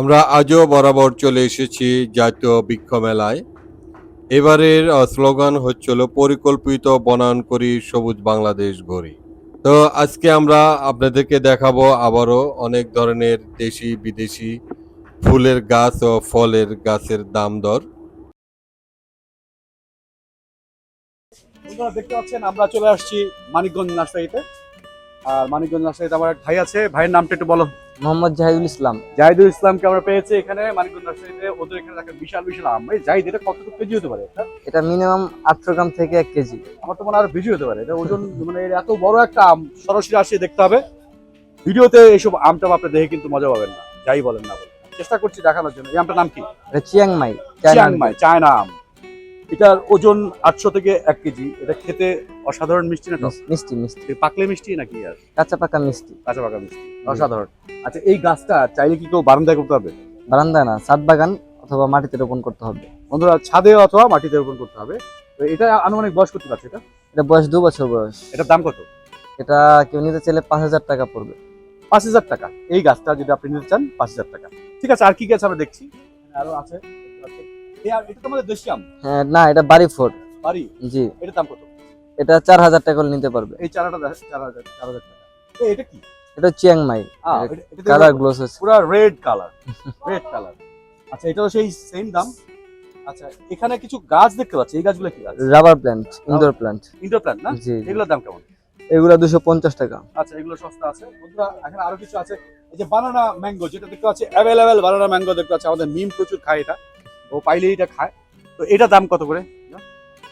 আমরা আজও বরাবর চলে এসেছি জাতীয় বৃক্ষ মেলায় এবারের স্লোগান হচ্ছিল পরিকল্পিত বনায়ন করি সবুজ বাংলাদেশ গড়ি। তো আজকে আমরা আপনাদেরকে দেখাবো আবারও অনেক ধরনের দেশি, বিদেশি ফুলের গাছ ও ফলের গাছের দাম দর। দেখতে পাচ্ছেন, আমরা চলে আসছি মানিকগঞ্জ নার্সারিতে। আর মানিকগঞ্জ নার্সারিতে আমার এক ভাই আছে। ভাইয়ের নামটা একটু বলো। মোহাম্মদ জাহিদুল ইসলাম। জাহিদুল ইসলামকে আমরা পেয়েছি এখানে মানিকগঞ্জ নার্সারিতে। ওদের এখানে একটা বিশাল বিশাল আম। ভাই জাহিদ এটা কতটুকু কেজি হতে পারে? এটা? মিনিমাম আটশো গ্রাম থেকে এক কেজি। আমার তো মনে হয় আরও বেশি হতে পারে। এটা ওজন মানে এত বড় একটা আম সরাসরি আসিয়ে দেখতে হবে। ভিডিওতে এইসব আমটা আপনি দেখে কিন্তু মজা পাবেন না। যাই বলেন না চেষ্টা করছি দেখানোর জন্য। এই আমটার নাম কি? Chiang Mai Chiang Mai China আম। এটার ওজন আটশো থেকে এক কেজি। এটা খেতে অসাধারণ মিষ্টি না মিষ্টি মিষ্টি পাকলে মিষ্টি নাকি আর? কাঁচা পাকা মিষ্টি। কাঁচা পাকা মিষ্টি। অসাধারণ। আচ্ছা এই গাছটা চাইলে কি কেউ বারান্দায় করতে হবে? বারান্দায় না সাত বাগান অথবা মাটিতে রোপণ করতে হবে। বন্ধুরা ছাদে অথবা মাটিতে রোপণ করতে হবে। তো এটা আনুমানিক বয়স করতে পারছে এটা? এটা বয়স দু বছর বয়স। এটার দাম কত? এটা কেউ নিতে চাইলে পাঁচ হাজার টাকা পড়বে। পাঁচ হাজার টাকা। এই গাছটা যদি আপনি নিতে চান পাঁচ হাজার টাকা। ঠিক আছে আর কি গাছ আমরা দেখছি? আরও আছে। এটা তো আমাদের দেশি আম? হ্যাঁ না এটা বাড়ি ফোর। বাড়ি? জি। এটার দাম কত? এটা চার হাজার টাকা করে নিতে পারবে। এই চারাটা চার হাজার চার হাজার টাকা। এটা কি? এটা চিয়াংমাই এটা- এটা কালার গ্লোস আছে। পুরা রেড কালার রেড কালার। আচ্ছা এটাও সেই সেম দাম? আচ্ছা এখানে কিছু গাছ দেখতে পাচ্ছি। এই গাছগুলো কি গাছ? Rubber plant indoor plant indoor plant না? জি জি। এগুলোর দাম কেমন? এগুলো দুশো পঞ্চাশ টাকা। আচ্ছা এগুলো সস্তা আছে। বন্ধুরা এখানে আরও কিছু আছে। এই যে বানানা ম্যাঙ্গো যেটা দেখতে পাচ্ছি অ্যাভেলেবেল বানানা ম্যাঙ্গো দেখতে পাচ্ছি। আমাদের মিম প্রচুর খায় এটা। ও পাইলেই এটা খায়। তো এটা দাম কত করে?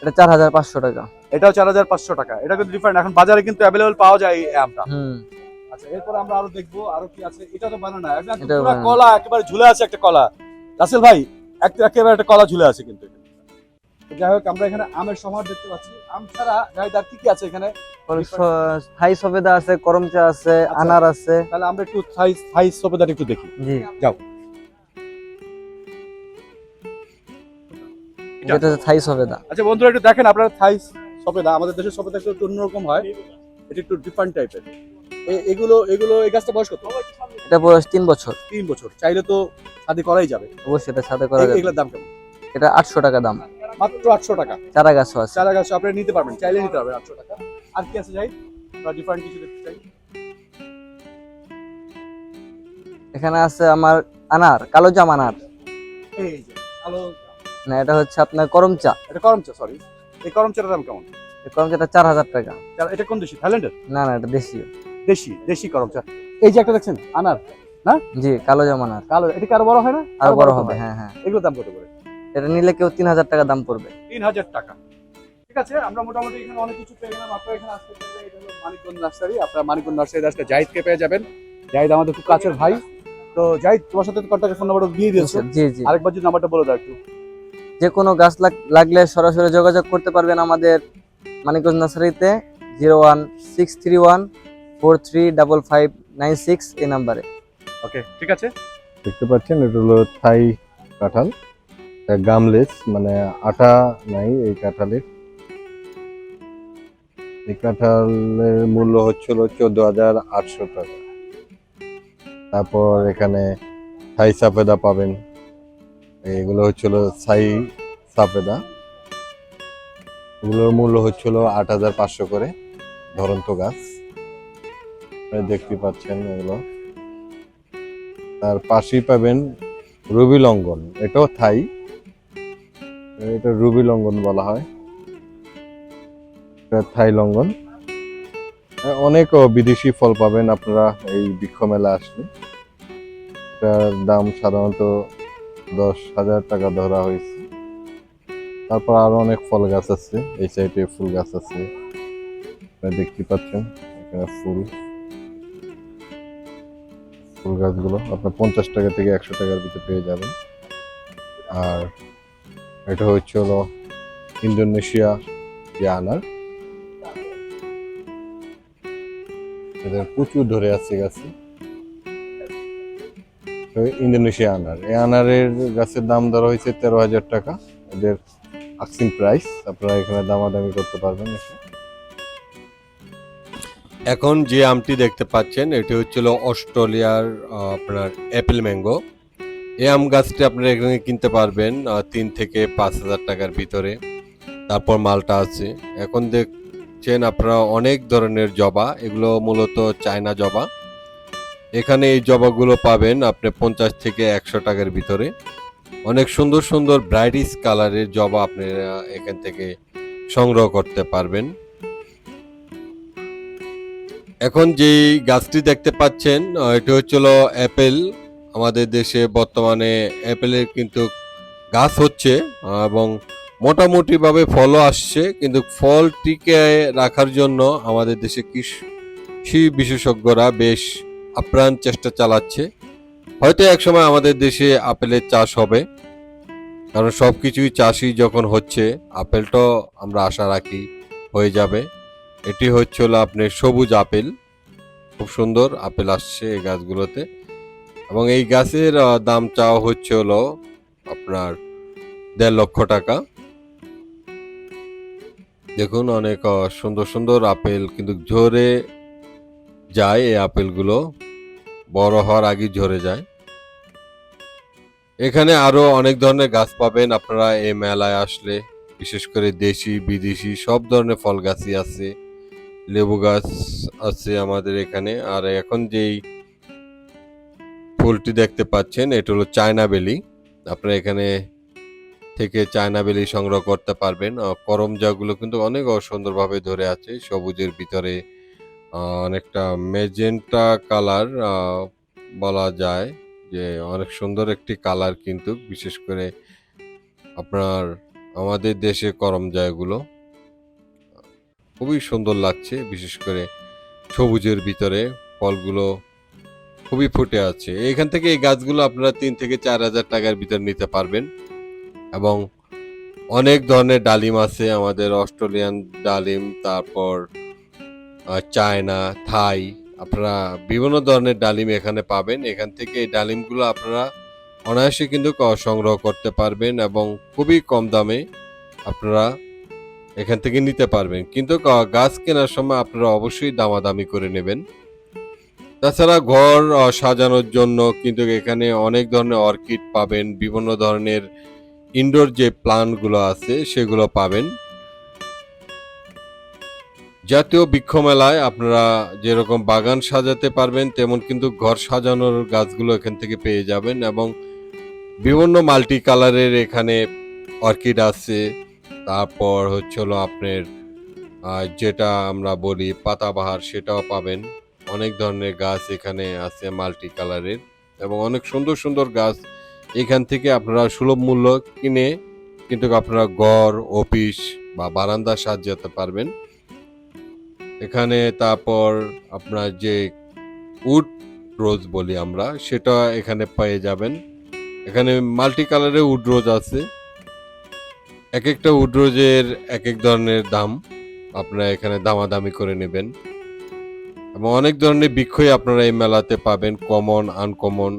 এটা চার হাজার পাঁচশো টাকা। এটাও চার হাজার পাঁচশো টাকা। এটা কিন্তু ডিফারেন্ট এখন বাজারে কিন্তু অ্যাভেলেবেল পাওয়া যায় এই আমটা হুম। আচ্ছা এরপর আমরা আরও দেখব আরও কি আছে। এটা তো বানানা পুরো কলা একেবারে ঝুলে আছে একটা কলা। রাসেল ভাই একটা একেবারে একটা কলা ঝুলে আছে কিন্তু এখানে। যাই হোক আমরা এখানে আমের সমার দেখতে পাচ্ছি। আম ছাড়া আর কি কি আছে এখানে? থাই সবেদা আছে করমচা আছে আচ্ছা। আনার আছে। তাহলে আমরা একটু থাই থাই সবেদাটা একটু দেখি। জি। যাও। হচ্ছে থাই সবেদা আচ্ছা বন্ধুরা একটু দেখেন আপনারা থাই সফেদা আমাদের দেশের সফেদা একটু অন্যরকম হয়। এটা একটু ডিফারেন্ট টাইপের এগুলো এগুলো এই গাছটা বয়স কত? এটা বয়স তিন বছর। তিন বছর। চাইলে তো শাদি করাই যাবে। অবশ্যই এটা সাথে করা যাবে। এগুলোর দাম কেমন? এটা আটশো টাকা দাম। মাত্র আটশো টাকা। চারা গাছও আছে। চারা গাছ আপনি নিতে পারবেন। চাইলে নিতে পারবেন আটশো টাকা। আর কি আছে যাই বা ডিফারেন্ট কিছু দেখতে চাই? এখানে আছে আমার আনার কালো জাম আনার। এই কালো না এটা হচ্ছে আপনার করমচা এটা করমচা সরি এই করমচাটার দাম কেমন? এই করমচাটা চার হাজার টাকা। এটা কোন দেশি? থাইল্যান্ডের? না না এটা দেশীয় দেশি দেশি করমচা এই যে একটা দেখছেন আনার না? জি কালো জাম আনার কালো এটা কি আরও বড় হয় না? আরও বড় হবে হ্যাঁ হ্যাঁ। এগুলোর দাম কত করে? এটা নিলে কেউ তিন হাজার টাকা দাম পড়বে। তিন হাজার টাকা। ঠিক আছে আমরা মোটামুটি এখানে অনেক কিছু পেয়ে গেলাম। আপনারা এখানে আসতে এটা হলো মানিকগঞ্জ নার্সারি। আপনারা মানিকগঞ্জ নার্সারি আসলে জাহিদকে পেয়ে যাবেন। জাহিদ আমাদের খুব কাছের ভাই। তো জাহিদ তোমার সাথে কন্ট্যাক্ট ফোন নাম্বার দিয়ে দিয়েছ। জি জি। আরেকবার যদি নাম্বারটা বলে দাও একটু। যে কোনো গাছ লাগ- লাগলে সরাসরি যোগাযোগ করতে পারবেন আমাদের মানিকগঞ্জ নার্সারিতে zero one six three one four three double five nine six এই নাম্বারে। ওকে ঠিক আছে? দেখতে পাচ্ছেন এটা হলো থাই কাঁঠাল গামলেস মানে আটা নাই এই কাঁঠালের। এই কাঁঠালের মূল্য হচ্ছিল চোদ্দ হাজার আটশো টাকা। তারপর এখানে থাই সাফেদা পাবেন। এগুলো হচ্ছিল ছাই সাফেদা এগুলোর মূল্য হচ্ছিল আট হাজার পাঁচশো করে ধরন্ত গাছ। দেখতে পাচ্ছেন এগুলো। তার পাশেই পাবেন রুবি লঙ্ঘন এটাও থাই। এটা রুবি লঙ্ঘন বলা হয়। এটা থাই লঙ্ঘন আহ, অনেক বিদেশি ফল পাবেন আপনারা এই বৃক্ষ মেলা আসলে। এটার দাম সাধারণত দশ হাজার টাকা ধরা হয়েছে। তারপর আরও অনেক ফল গাছ আছে, এই সাইডে ফুল গাছ আছে। দেখতে পাচ্ছেন, এখানে ফুল। ফুল গাছগুলো আপনার পঞ্চাশ টাকা থেকে একশো টাকার ভিতরে পেয়ে যাবেন। আর এটা হচ্ছে হলো ইন্দোনেশিয়া যে এদের প্রচুর ধরে আছে গাছে। ইন্দোনেশিয়া আনার। এই আনারের গাছের দাম ধরা হয়েছে তেরো হাজার টাকা। এদের আক্সিং প্রাইস আপনারা এখানে দামাদামি করতে পারবেন এখন যে আমটি দেখতে পাচ্ছেন, এটি হচ্ছিল অস্ট্রেলিয়ার আপনার অ্যাপেল ম্যাঙ্গো এই আম গাছটি আপনারা এখানে কিনতে পারবেন তিন থেকে পাঁচ হাজার টাকার ভিতরে। তারপর মালটা আছে। এখন দেখছেন আপনারা অনেক ধরনের জবা, এগুলো মূলত চায়না জবা। এখানে এই জবাগুলো পাবেন আপনি পঞ্চাশ থেকে একশো টাকার ভিতরে। অনেক সুন্দর সুন্দর ব্রাইটিস কালারের জবা আপনারা এখান থেকে সংগ্রহ করতে পারবেন। এখন যেই গাছটি দেখতে পাচ্ছেন এটি হচ্ছিল অ্যাপেল আমাদের দেশে বর্তমানে অ্যাপেলের কিন্তু গাছ হচ্ছে এবং মোটামুটিভাবে ফলও আসছে, কিন্তু ফল টিকে রাখার জন্য আমাদের দেশে কৃষি বিশেষজ্ঞরা বেশ আপ্রাণ চেষ্টা চালাচ্ছে। হয়তো একসময় আমাদের দেশে আপেলের চাষ হবে। কারণ সব কিছুই চাষই যখন হচ্ছে, আপেলটাও আমরা আশা রাখি হয়ে যাবে। এটি হচ্ছে হলো আপনার সবুজ আপেল। খুব সুন্দর আপেল আসছে এই গাছগুলোতে। এবং এই গাছের দাম চাওয়া হচ্ছে হলো আপনার দেড় লক্ষ টাকা। দেখুন অনেক সুন্দর সুন্দর আপেল, কিন্তু ঝরে যায় এই আপেলগুলো। বড় হওয়ার আগে ঝরে যায়। এখানে আরও অনেক ধরনের গাছ পাবেন আপনারা এই মেলায় আসলে, বিশেষ করে দেশি, বিদেশি, সব ধরনের ফল গাছই আছে, লেবু গাছ আছে আমাদের এখানে। আর এখন যেই ফুলটি দেখতে পাচ্ছেন, এটা হলো চায়না বেলি। আপনারা এখানে থেকে চায়না বেলি সংগ্রহ করতে পারবেন। করমজাগুলো কিন্তু অনেক সুন্দরভাবে ধরে আছে, সবুজের ভিতরে অনেকটা মেজেন্টা কালার বলা যায় যে অনেক সুন্দর একটি কালার কিন্তু, বিশেষ করে আপনার আমাদের দেশে করমজাগুলো খুবই সুন্দর লাগছে, বিশেষ করে সবুজের ভিতরে ফলগুলো খুবই ফুটে আছে। এখান থেকে এই গাছগুলো আপনারা তিন থেকে চার হাজার টাকার ভিতর নিতে পারবেন। এবং অনেক ধরনের ডালিম আছে, আমাদের অস্ট্রেলিয়ান ডালিম, তারপর চায়না, থাই, আপনারা বিভিন্ন ধরনের ডালিম এখানে পাবেন। এখান থেকে এই ডালিমগুলো আপনারা অনায়াসে কিন্তু সংগ্রহ করতে পারবেন এবং খুবই কম দামে আপনারা এখান থেকে নিতে পারবেন। কিন্তু গাছ কেনার সময় আপনারা অবশ্যই দামাদামি করে নেবেন। তাছাড়া ঘর সাজানোর জন্য কিন্তু এখানে অনেক ধরনের অর্কিড পাবেন। বিভিন্ন ধরনের ইনডোর যে প্লান্টগুলো আছে, সেগুলো পাবেন। জাতীয় বৃক্ষ মেলায় আপনারা যেরকম বাগান সাজাতে পারবেন, তেমন কিন্তু ঘর সাজানোর গাছগুলো এখান থেকে পেয়ে যাবেন এবং বিভিন্ন মাল্টি কালারের এখানে অর্কিড আছে। তারপর হচ্ছে আপনার যেটা আমরা বলি পাতাবাহার, সেটাও পাবেন। অনেক ধরনের গাছ এখানে আছে মাল্টি কালারের এবং অনেক সুন্দর সুন্দর গাছ এখান থেকে আপনারা সুলভ মূল্য কিনে কিন্তু আপনারা ঘর, অফিস বা বারান্দা সাজাতে পারবেন। এখানে তারপর আপনার যে উড রোজ বলি আমরা, সেটা এখানে পেয়ে যাবেন। এখানে মাল্টি কালারের উড রোজ আছে। এক একটা উড রোজের এক এক ধরনের দাম আপনারা এখানে দামাদামি করে নেবেন। এবং অনেক ধরনের বৃক্ষই আপনারা এই মেলাতে পাবেন কমন আনকমন